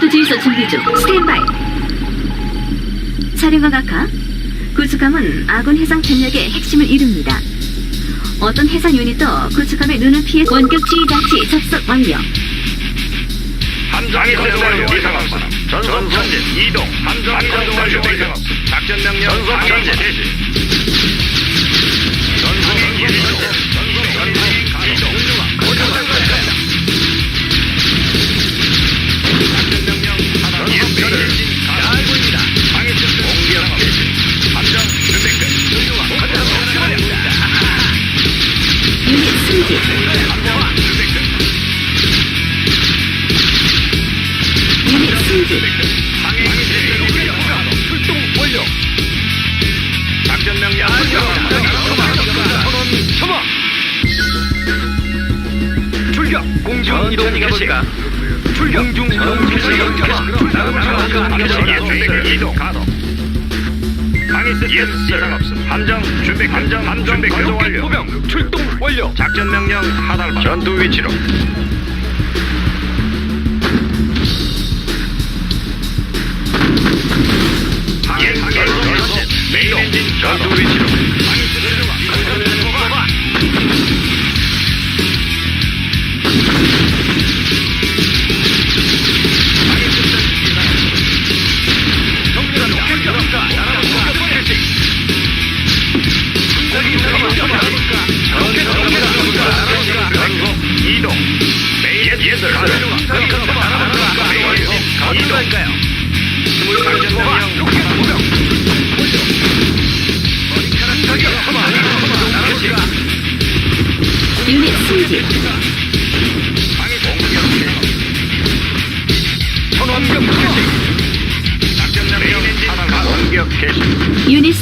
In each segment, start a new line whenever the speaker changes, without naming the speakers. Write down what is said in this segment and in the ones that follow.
주의소 준비 중. 스탠바이. 사령관 각하, 구축함은 아군 해상 전력의 핵심을 이룹니다. 어떤 해상 유닛도 구축함의 눈을 피해 원격 지휘 장치 접속 완료.
함정이 설정 이상 없음. 전선 전진 이동. 함정 전송 완료 이상 없음. 작전 명령 전선 전진 개시. 전선 이동. 출격 개시. 함정 준비 함정 함정 가동 완료. 출동 완료. 작전 명령 하달바 전투 위치로.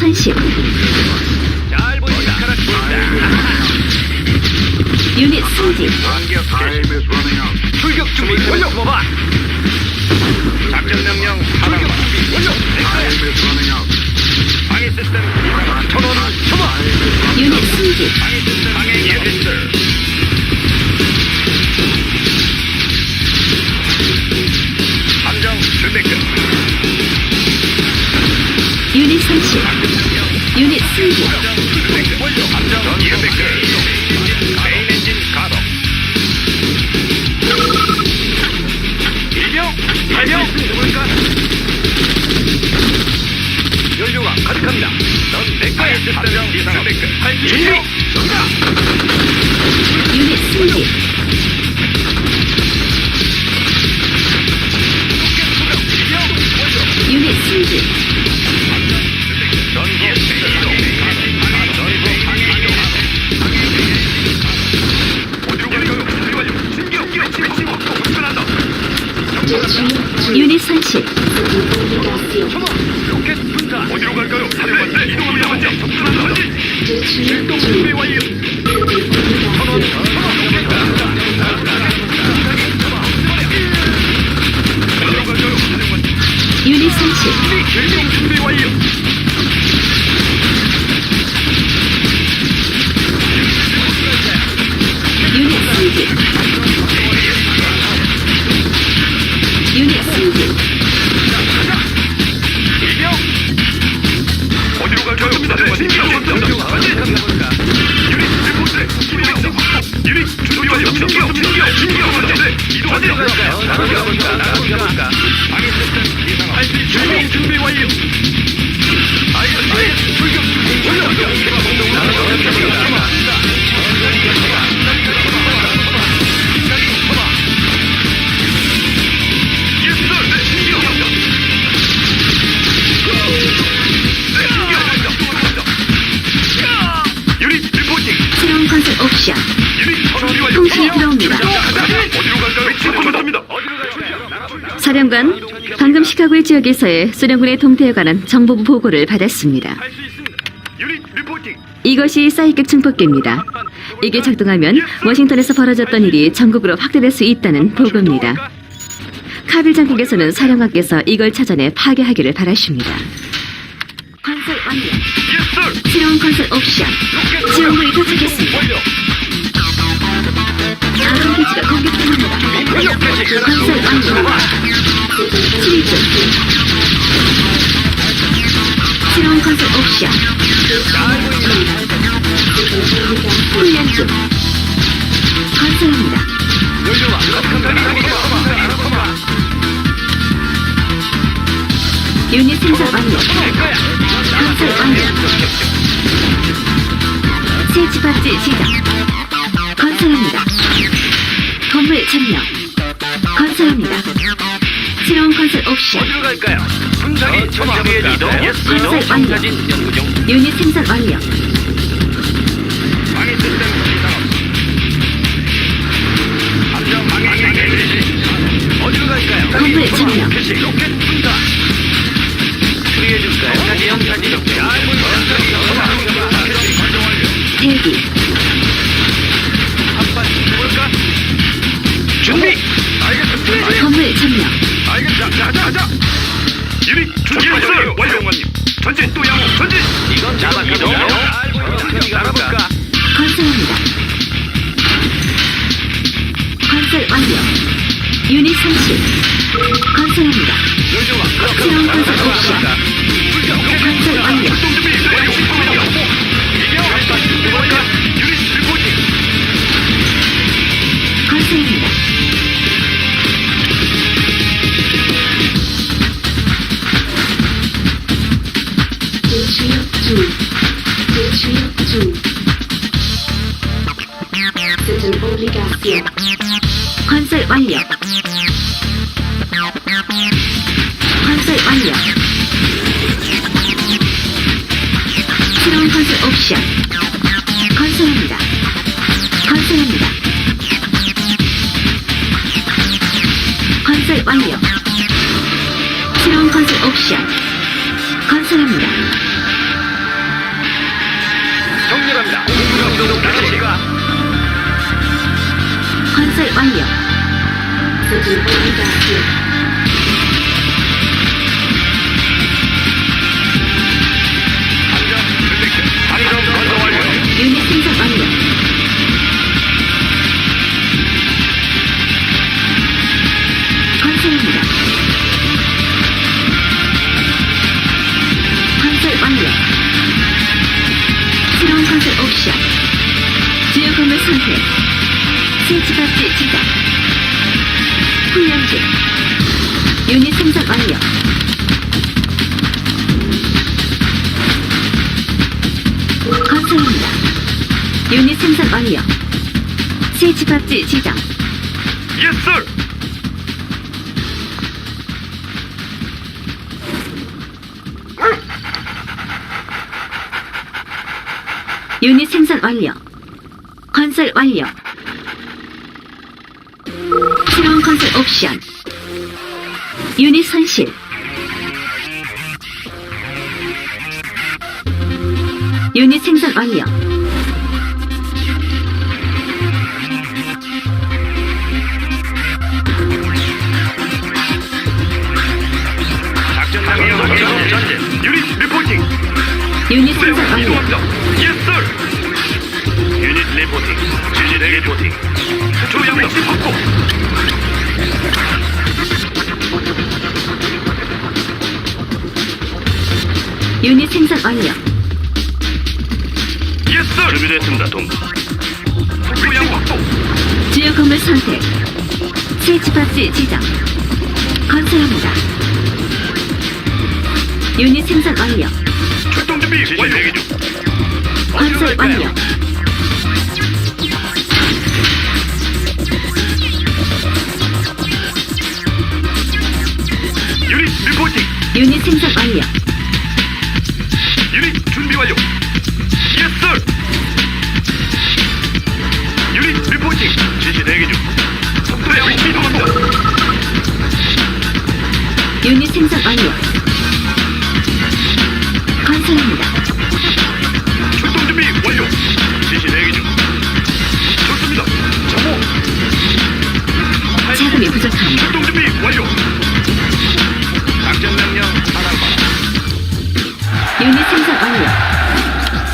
선심.
잘 보인다.
유닛 승진.
출격 준비 완료. 봐. 작전 명령 하단 완료. 방해 시스템 전원 첨화.
유닛 승진.
방해 시스템 방해 예빈들.
새로운 건설 옵션. 사령관, 방금 시카고의 지역에서의 소련군의 동태에 관한 정보부 보고를 받았습니다. 이것이 사이격 증폭기입니다. 이게 작동하면 워싱턴에서 벌어졌던 일이 전국으로 확대될 수 있다는 보고입니다. 카빌 장국에서는 사령관께서 이걸 찾아내 파괴하기를 바라십니다. 건설 완료. 새로운 건설 옵션. 훈련 중. 건설합니다. 유닛 생산 완료. 건설 완료. 새 집합지 시작. 건설합니다. 건물 점령. 건설합니다. 건설 옵션.
어디로 갈까요? 순상이 전장의 이동.
건설 완료.
정사진 연구 중.
유닛 생산 완료.
방위 시스템 이상 없. 함정 방위 개시. 어디로 갈까요?
건물 점령.
개시. 로켓 분사. 수리해 줄까요? 사진 사진. 잘 보인다. 완료.
대기.
이건 잡아가도 나가볼까?
건설합니다. 건설 완료. 유닛 손실. 건설합니다. 새로운 건설 옵션. 완료. 새로운 건설 옵션. 건설합니다. 건설합니다. 건설 완료. 새로운 건설 옵션. 건설합니다.
정렬합니다. 공격도 나가니까.
건설 완료.
완료.
건설합니다. 유닛 생산 완료. 새 집합지 지정.
Yes, sir.
유닛 생산 완료. 건설 완료. 새로운 건설 옵션. 유닛 손실. 유닛 생산 완료.
작전 전진. 유닛 리포팅.
유닛 생산 완료.
sir. 유닛 리포팅. 지시 리포팅. 조양 위치 확보.
유닛 생산 완료.
Sir. 준비됐습니다, 동부. 조양 확보.
주요 건물 선택. 새 집합지 지정. 건설합니다. 유닛 생산 완료.
출동 준비 완료. 대기 중.
건설 완료.
유닛 리포팅.
유닛 생산 완료. 부족합니다.
출동 준비 완료. 작전 명령 하나만.
유닛 생산 완료.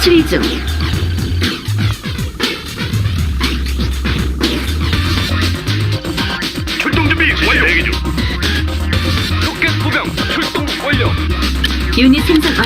수리 중.
출동 준비 완료. 대기 중. 로켓 보병 출동 완료.
유닛 생산 완료.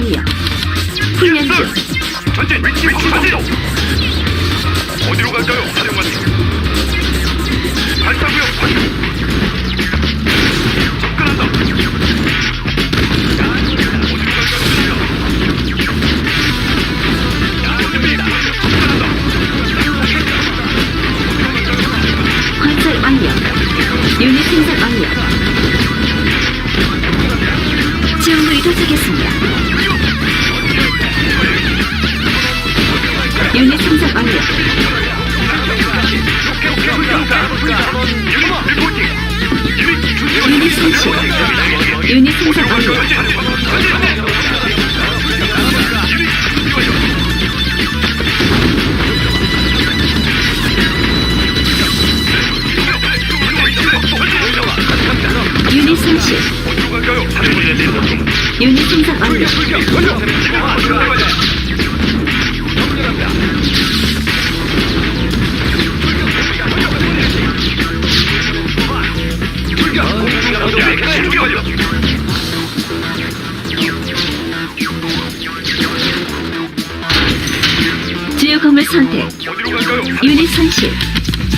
선택.
어디로 갈까요
유닛 설치.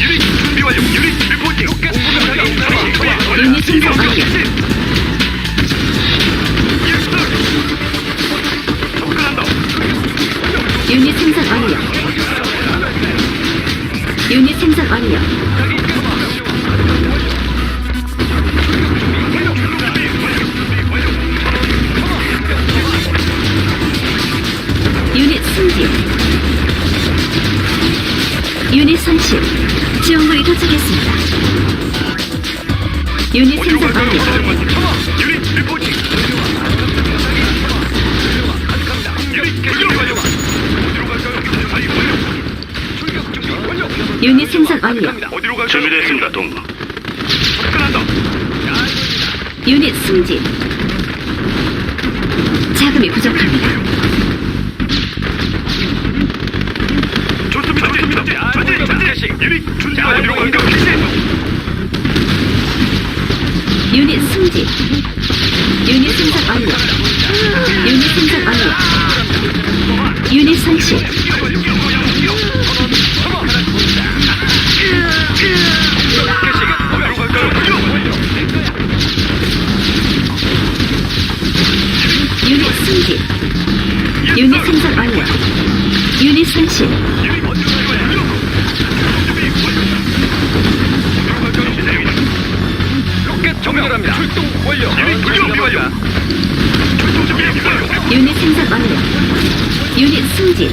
유닛 준비 완료 유닛 리포팅
유닛 생산 유닛 생산 완료. 유닛 생산 완료. 선실. 지원물이 도착했습니다. 유닛 생산 완료.
유닛 리포팅 유닛 준비 완료 어디로 갈까요 아이 완료 출격 준비 완료
유닛 생산 완료.
어디로 갈까요 준비됐습니다 동무 접근한다
유닛 승진. 자금이 부족합니다
좋습니다 전진 전진 유닛 준비 완료 어디로 갈까요
유닛 승진. 유닛 생산 완료. 유닛 생산 완료. 유닛 생산 완료. 유닛 승진.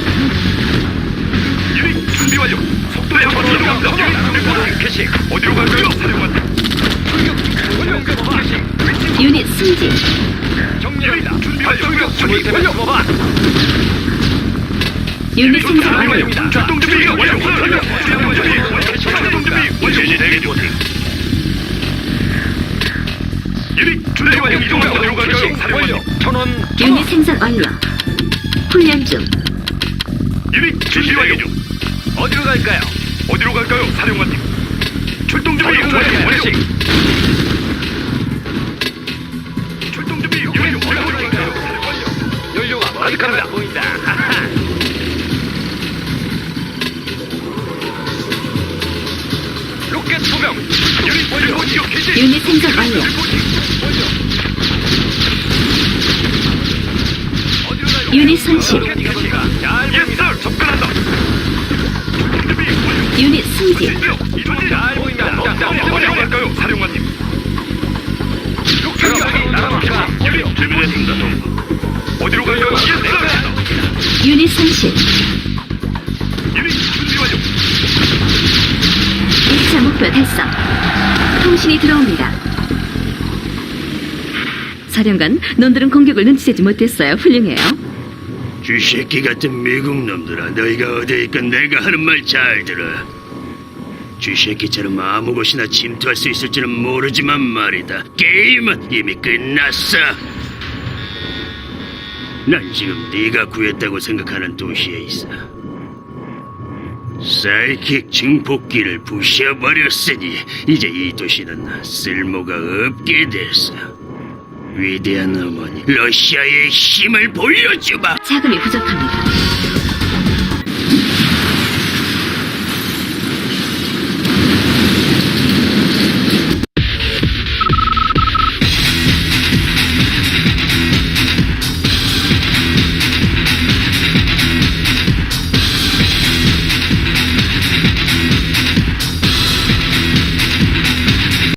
유닛 준비 완료. 속도에 한번 들어갑니다. 유닛 준비 캐시. 어디로 갈까요? 사령관.
유닛 승진.
정렬이다. 준비 완료. 준비 완료.
유닛 생산 완료.
출동 준비 완료. 출동 준비 완료. 출동 준비 완료. 대기 중. 유닛 준비 완료. 이동 어디로 갈까요? 사령관.
유닛 생산 완료. 훈련 중.
유닛 준비 완료. 어디로 갈까요? 어디로 갈까요? 사령관님. 출동 준비 완료. 완료. 출동 준비 완료. 어디로 갈까요? 연료가 가득합니다. 보인다. 로켓 소명. 유닛 완료.
유닛 생산 완료.
어디로 갈까요?
유닛 선실.
예스, 접근한다.
유닛 승진.
갈까요, 사령관님? 준비됐습니다, 동. 어디로 갈까요? 예스.
유닛 선실.
유닛 준비 완료.
1차 목표 달성. 통신이 들어옵니다. 사령관, 놈들은 공격을 눈치채지 못했어요. 훌륭해요.
쥐새끼 같은 미국 놈들아 너희가 어디에 있건 내가 하는 말 잘 들어. 쥐새끼처럼 아무 곳이나 침투할 수 있을지는 모르지만 말이다. 게임은 이미 끝났어. 난 지금 네가 구했다고 생각하는 도시에 있어. 사이킥 증폭기를 부셔버렸으니 이제 이 도시는 쓸모가 없게 됐어 위대한 어머니, 러시아의 힘을 보여주마.
자금이 부족합니다.